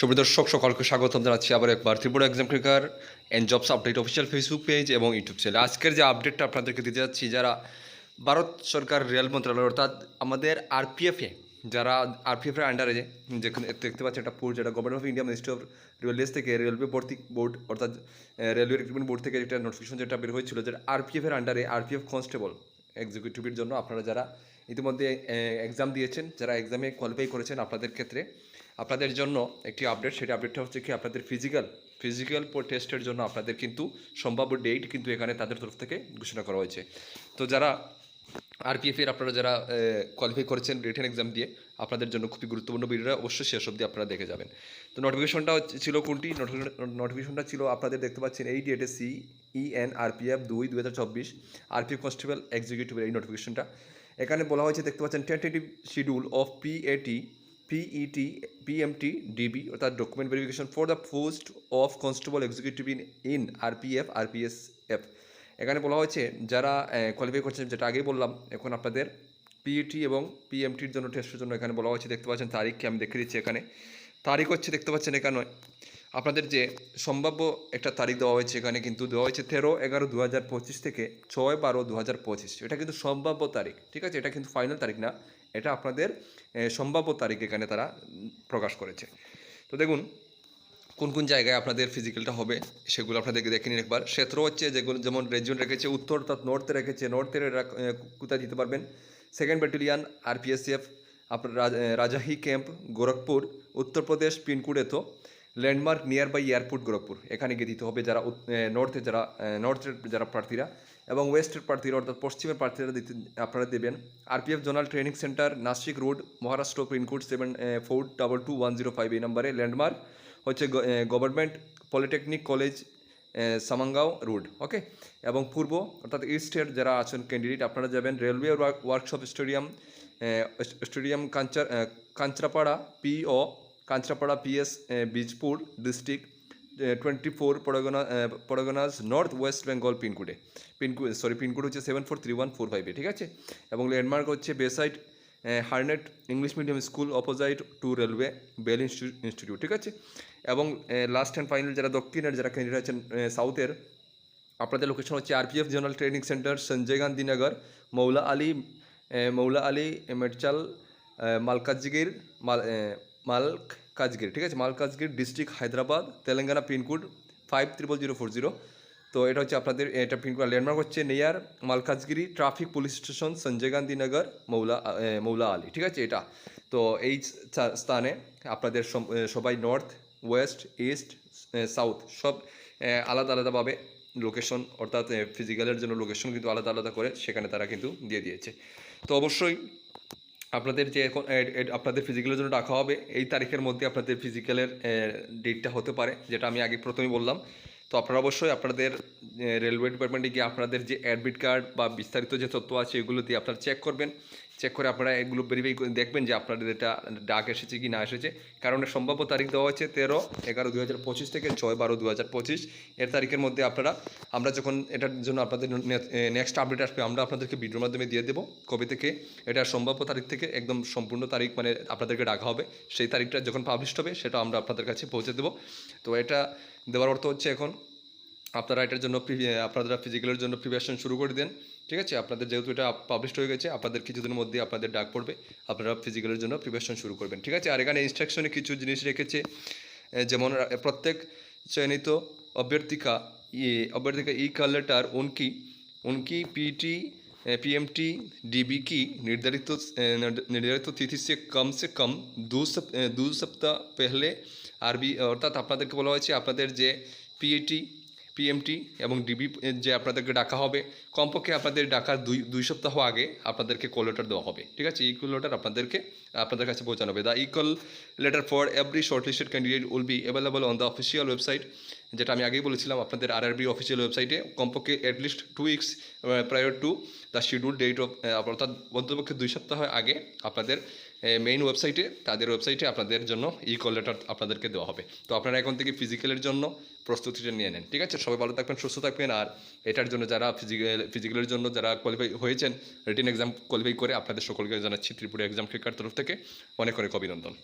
সুপ্রিয় দর্শক, সকলকে স্বাগতম জানাচ্ছি আবার একবার Tripura exam career and jobs update official Facebook page এবং ইউটিউব চ্যানেল আজকের যে আপডেটটা আপনাদেরকে দিতে যাচ্ছি, যারা ভারত সরকার রেল মন্ত্রণালয়, অর্থাৎ আমাদের আরপিএফে যারা আরপিএফের আন্ডারে যেখানে দেখতে পাচ্ছেন একটা পুর যেটা government of India ministry of railways থেকে রেলওয়ে ভর্তি বোর্ড অর্থাৎ রেলওয়ে রিক্রুটমেন্ট বোর্ড থেকে একটা নোটিফিকেশন যেটা বের হয়েছিল যে আরপিএফের আন্ডারে আরপিএফ কনস্টেবল এক্সিকিউটিভের জন্য আপনারা যারা ইতিমধ্যে এক্সাম দিয়েছেন, যারা এক্সামে কোয়ালিফাই করেছেন আপনাদের ক্ষেত্রে, আপনাদের জন্য একটি আপডেট সেটা আপডেটটা হচ্ছে কি আপনাদের ফিজিক্যাল ফিজিক্যাল টেস্টের জন্য আপনাদের কিন্তু সম্ভাব্য ডেট কিন্তু এখানে তাদের তরফ থেকে ঘোষণা করা হয়েছে। তো যারা আরপিএফের আপনারা যারা কোয়ালিফাই করেছেন রিটেন এক্সাম দিয়ে, আপনাদের জন্য খুবই গুরুত্বপূর্ণ ভিডিওটা অবশ্যই শেষ অবধি আপনারা দেখে যাবেন। তো নোটিফিকেশনটা ছিল কোনটি? নোটিফিকেশনটা ছিল, আপনাদের দেখতে পাচ্ছেন এই ডেটে সি ই এন আরপিএফ দুই দু হাজার চব্বিশ আরপিএফ কনস্টেবল এক্সিকিউটিভের এই নোটিফিকেশনটা এখানে বলা হয়েছে, দেখতে পাচ্ছেন tentative schedule of PAT PET PMT DV অর্থাৎ document verification for the post of constable executive in in RPF RPSF এখানে বলা হয়েছে, যারা কোয়ালিফাই করছেন, যেটা আগেই বললাম, এখন আপনাদের পিইটি এবং পিএমটির জন্য টেস্টের জন্য এখানে বলা হয়েছে, দেখতে পাচ্ছেন তারিখকে আমি দেখে দিচ্ছি এখানে। তারিখ হচ্ছে, দেখতে পাচ্ছেন এখানে, আপনাদের যে সম্ভাব্য একটা তারিখ দেওয়া হয়েছে এখানে কিন্তু দেওয়া হয়েছে তেরো এগারো দু হাজার পঁচিশ থেকে ছয় বারো দু হাজার পঁচিশ। এটা কিন্তু সম্ভাব্য তারিখ, ঠিক আছে? এটা কিন্তু ফাইনাল তারিখ না, এটা আপনাদের সম্ভাব্য তারিখ এখানে তারা প্রকাশ করেছে। তো দেখুন কোন কোন জায়গায় আপনাদের ফিজিক্যালটা হবে সেগুলো আপনাদেরকে দেখে নিন একবার। ক্ষেত্র হচ্ছে যেগুলো যেমন রেজিয়ন রেখেছে উত্তর অর্থাৎ নর্থে রেখেছে এ, কোথায় দিতে পারবেন? সেকেন্ড ব্যাটালিয়ান আরপিএসএফ আপনার রাজ- রাজাহি ক্যাম্প গোরখপুর উত্তরপ্রদেশ পিনকুড এতো landmark near by airport Gorakhpur. এখানে গিয়ে দিতে হবে যারা নর্থে যারা নর্থের যারা প্রার্থীরা এবং ওয়েস্টের প্রার্থীরা অর্থাৎ পশ্চিমের প্রার্থীরা দিতে আপনারা দেবেন। RPF zonal training centre Nashik road Maharashtra pincode seven four double two one zero five এই নম্বরে ল্যান্ডমার্ক হচ্ছে government polytechnic college Samangaon road okay? এবং পূর্ব অর্থাৎ ইস্টের যারা আছেন ক্যান্ডিডেট আপনারা যাবেন রেলওয়ে ওয়ার্কশপ স্টেডিয়াম স্টেডিয়াম কাঞ্চার আহ, Kanchrapara PO Kanchrapara PS Bijpur district twenty four Pargana Parganas north west Bengal পিনকোডে পিনকোড সরি পিনকোড হচ্ছে seven four three one four ফাইভে ঠিক আছে? এবং ল্যান্ডমার্ক হচ্ছে beside Harnett English medium school opposite to railway bell institute ঠিক আছে? এবং লাস্ট অ্যান্ড ফাইনাল যারা দক্ষিণের যারা ক্যান্ডিডেট আছেন সাউথের আপনাদের লোকেশন হচ্ছে RPF zonal training centre Sanjay Gandhi Nagar Moula Ali Moula Ali মেডচাল মালকাজগির মাল এ, মালক কাজগির ঠিক আছে? Malkajgiri district Hyderabad Telangana pincode five triple zero four zero তো এটা হচ্ছে আপনাদের, এটা পিনকোড ল্যান্ডমার্ক হচ্ছে near Malkajgiri traffic police station Sanjay Gandhi Nagar Moula Moula Ali ঠিক আছে এটা? তো এই স্থানে আপনাদের সবাই নর্থ ওয়েস্ট ইস্ট সাউথ সব আলাদা আলাদাভাবে লোকেশন অর্থাৎ ফিজিক্যালের জন্য লোকেশন কিন্তু আলাদা আলাদা করে সেখানে তারা কিন্তু দিয়ে দিয়েছে। তো অবশ্যই আপনাদের যে এখন আপনাদের ফিজিক্যালের জন্য ডাকা হবে, এই তারিখের মধ্যে আপনাদের ফিজিক্যালের ডেটটা হতে পারে, যেটা আমি আগে প্রথমেই বললাম। তো আপনারা অবশ্যই আপনাদের রেলওয়ে ডিপার্টমেন্টে গিয়ে আপনাদের যে অ্যাডমিট কার্ড বা বিস্তারিত যে তথ্য আছে, এগুলো দিয়ে আপনারা চেক করবেন। চেক করে আপনারা এগুলো ভেরিফাই দেখবেন যে আপনাদের এটা ডাক এসেছে কি না এসেছে। কারণ সম্ভাব্য তারিখ দেওয়া হয়েছে তেরো এগারো দু থেকে ছয় বারো দু এর তারিখের মধ্যে আপনারা, আমরা যখন এটার জন্য আপনাদের নেক্সট আপডেট আসবে, আমরা আপনাদেরকে ভিডিওর মাধ্যমে দিয়ে দেবো কবে থেকে এটা সম্ভাব্য তারিখ থেকে একদম সম্পূর্ণ তারিখ মানে আপনাদেরকে ডাকা হবে। সেই তারিখটা যখন পাবলিশ হবে, সেটা আমরা আপনাদের কাছে পৌঁছে দেবো। তো এটা দেওয়ার অর্থ হচ্ছে এখন আপনারা এটার জন্য প্রি- আপনারা ফিজিক্যালের জন্য প্রিপারেশন শুরু করে দেন ঠিক আছে আপনাদের যেহেতু এটা পাবলিশ হয়ে গেছে আপনাদের কিছুদিনের মধ্যে আপনাদের ডাক পড়বে আপনারা ফিজিক্যালের জন্য প্রিপারেশন শুরু করবেন ঠিক আছে আর এখানে ইনস্ট্রাকশনে কিছু জিনিস রেখেছে এ, যেমন আহ, প্রত্যেক চয়নিত অভ্যর্থিকা ই अभ्यर्थी ई कॉल लेटर उनकी उनकी पीटी पीएमटी डीबी की निर्धारित निर्धारित तिथि से कम से कम दो सप दो सप्ताह पहले আরবি অর্থাৎ আপনাদেরকে বলা হয়েছে আপনাদের যে পিএটি পিএমটি এবং ডিবি যে আপনাদেরকে ডাকা হবে কমপক্ষে আপনাদের ডাকার দুই দুই সপ্তাহ আগে আপনাদেরকে কল লেটার দেওয়া হবে ঠিক আছে ইকুয়াল লেটার আপনাদেরকে আপনাদের কাছে পৌঁছানো হবে the equal letter for every short listed candidate will be available on the official website যেটা আমি আগেই বলেছিলাম, আপনাদের আর আরবি অফিসিয়াল ওয়েবসাইটে কমপক্ষে at least two weeks prior to the schedule date of অর্থাৎ অন্তপক্ষে দুই সপ্তাহ আগে আপনাদের মেইন ওয়েবসাইটে তাদের ওয়েবসাইটে আপনাদের জন্য ই কল লেটার আপনাদেরকে দেওয়া হবে। তো আপনারা এখন থেকে ফিজিক্যালের জন্য প্রস্তুতিটা নিয়ে নেন, ঠিক আছে? সবাই ভালো থাকবেন, সুস্থ থাকবেন, আর এটার জন্য যারা ফিজিক্যাল ফিজিক্যালের জন্য যারা কোয়ালিফাই হয়েছেন রিটেন এক্সাম কোয়ালিফাই করে আপনাদের সকলকে জানাচ্ছি ত্রিপুরা এক্সাম ক্রিকার তরফ থেকে। অনেক অনেক অভিনন্দন।